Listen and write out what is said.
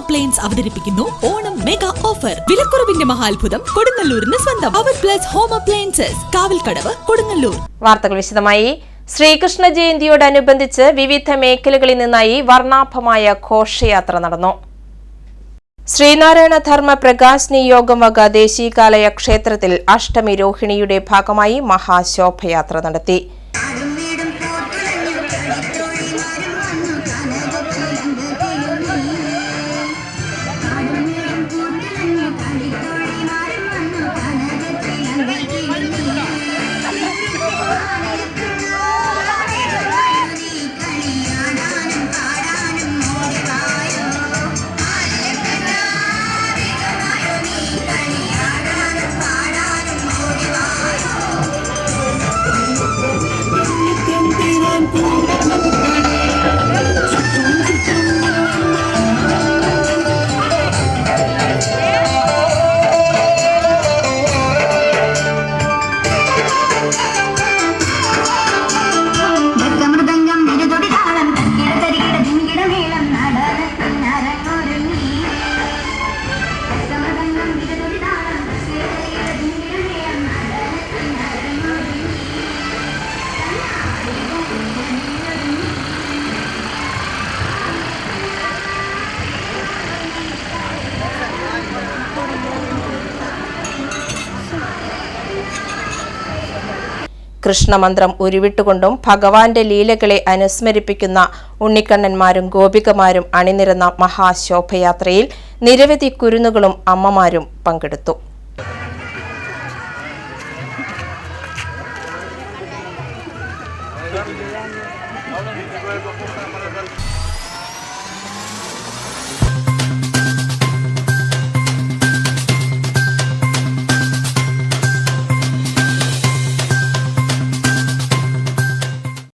Appliance അവതരിപ്പിക്കുന്നു Onam mega offer വിലക്കുറവിന്റെ മഹാത്ഭുതം കൊടുങ്ങല്ലൂരിന് സ്വന്തം. അവർ plus home appliances Kavalkadavu Kodungallur. വാർത്തകൾ വിശദമായി. ശ്രീകൃഷ്ണ ജയന്തിയോടനുബന്ധിച്ച് വിവിധ മേഖലകളിൽ നിന്നായി വർണാഭമായ ഘോഷയാത്ര നടന്നു. ശ്രീനാരായണ ധർമ്മ പ്രകാശ് യോഗം വക ദേശീയകാലയ ക്ഷേത്രത്തിൽ അഷ്ടമി രോഹിണിയുടെ ഭാഗമായി മഹാശോഭയാത്ര നടത്തി. കൃഷ്ണമന്ത്രം ഉരുവിട്ടുകൊണ്ടും ഭഗവാന്റെ ലീലകളെ അനുസ്മരിപ്പിക്കുന്ന ഉണ്ണിക്കണ്ണന്മാരും ഗോപികമാരും അണിനിരന്ന മഹാശോഭയാത്രയിൽ നിരവധി കുരുന്നുകളും അമ്മമാരും പങ്കെടുത്തു.